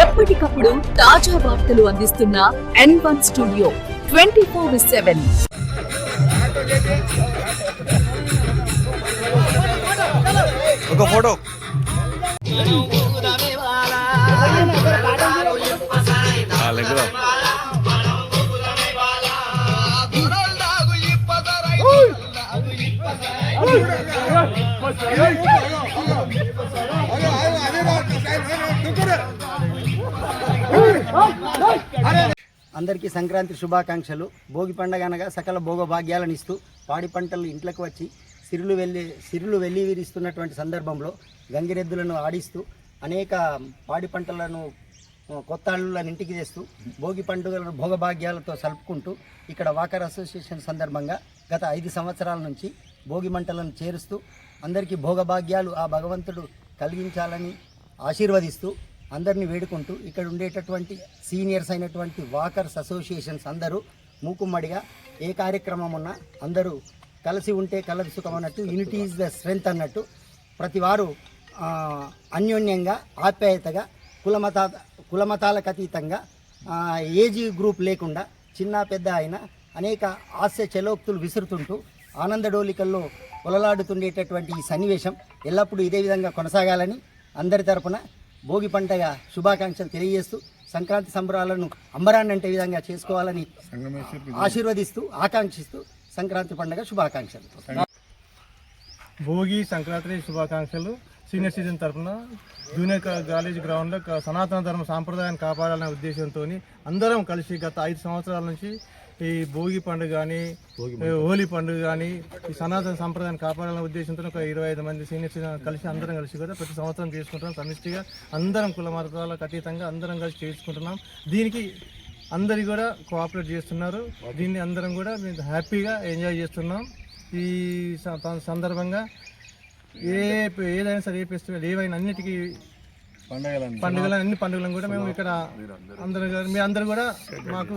ఎప్పటికప్పుడు తాజా వార్తలు అందిస్తున్న N one studio twenty four seven ఒక ఫోటో. అందరికీ సంక్రాంతి శుభాకాంక్షలు. భోగి పండగ అనగా సకల భోగభాగ్యాలను ఇస్తూ పాడి పంటలు ఇంట్లోకి వచ్చి సిరులు వెళ్ళి సిరులు వెళ్ళి విరిస్తున్నటువంటి సందర్భంలో గంగిరెద్దులను ఆడిస్తూ అనేక పాడి పంటలను కొత్త అల్లులను ఇంటికి తెస్తూ భోగి పండుగలను భోగభాగ్యాలతో సలుపుకుంటూ ఇక్కడ వాకర్ అసోసియేషన్ సందర్భంగా గత ఐదు సంవత్సరాల నుంచి భోగి మంటలను చేరుస్తూ అందరికీ భోగభాగ్యాలు ఆ భగవంతుడు కలిగించాలని ఆశీర్వదిస్తూ అందరినీ వేడుకుంటూ ఇక్కడ ఉండేటటువంటి సీనియర్స్ అయినటువంటి వాకర్స్ అసోసియేషన్స్ అందరూ మూకుమ్మడిగా ఏ కార్యక్రమం ఉన్నా అందరూ కలిసి ఉంటే కలది సుఖం అన్నట్టు యూనిటీ ఈజ్ ద స్ట్రెంగ్త్ అన్నట్టు ప్రతి వారు అన్యోన్యంగా ఆప్యాయతగా కులమత కులమతాలకు అతీతంగా ఏజీ గ్రూప్ లేకుండా చిన్న పెద్ద అయిన అనేక హాస్య చలోక్తులు విసురుతుంటూ ఆనందడోలికల్లో కొలలాడుతుండేటటువంటి ఈ సన్నివేశం ఎల్లప్పుడూ ఇదే విధంగా కొనసాగాలని అందరి తరపున భోగి పంటగా శుభాకాంక్షలు తెలియజేస్తూ సంక్రాంతి సంబరాలను అంబరాన్నంటే విధంగా చేసుకోవాలని ఆశీర్వదిస్తూ ఆకాంక్షిస్తూ సంక్రాంతి పండుగ శుభాకాంక్షలు. భోగి సంక్రాంతి శుభాకాంక్షలు సీనియర్ సిటిజన్ తరఫున జూనియర్ కాలేజ్ గ్రౌండ్లో సనాతన ధర్మ సాంప్రదాయాన్ని కాపాడాలనే ఉద్దేశంతో అందరం కలిసి గత ఐదు సంవత్సరాల నుంచి ఈ భోగి పండుగ కానీ హోలీ పండుగ కానీ ఈ సనాతన సాంప్రదాయాన్ని కాపాడాలనే ఉద్దేశంతో ఒక ఇరవై ఐదు మంది సీనియర్ సిటిజన్ కలిసి అందరం కలిసి కూడా ప్రతి సంవత్సరం చేసుకుంటున్నాం. సమిష్టిగా అందరం కుల మతాలకు అతీతంగా అందరం కలిసి చేసుకుంటున్నాం. దీనికి అందరి కూడా కోఆపరేట్ చేస్తున్నారు. దీన్ని అందరం కూడా మేము హ్యాపీగా ఎంజాయ్ చేస్తున్నాం. ఈ సందర్భంగా ఏ ఏదైనా సరే ఏ ఫెస్టివల్ ఏవైనా అన్నిటికీ పండుగలు అన్ని పండుగలను కూడా మేము ఇక్కడ అందరూ మీ అందరూ కూడా మాకు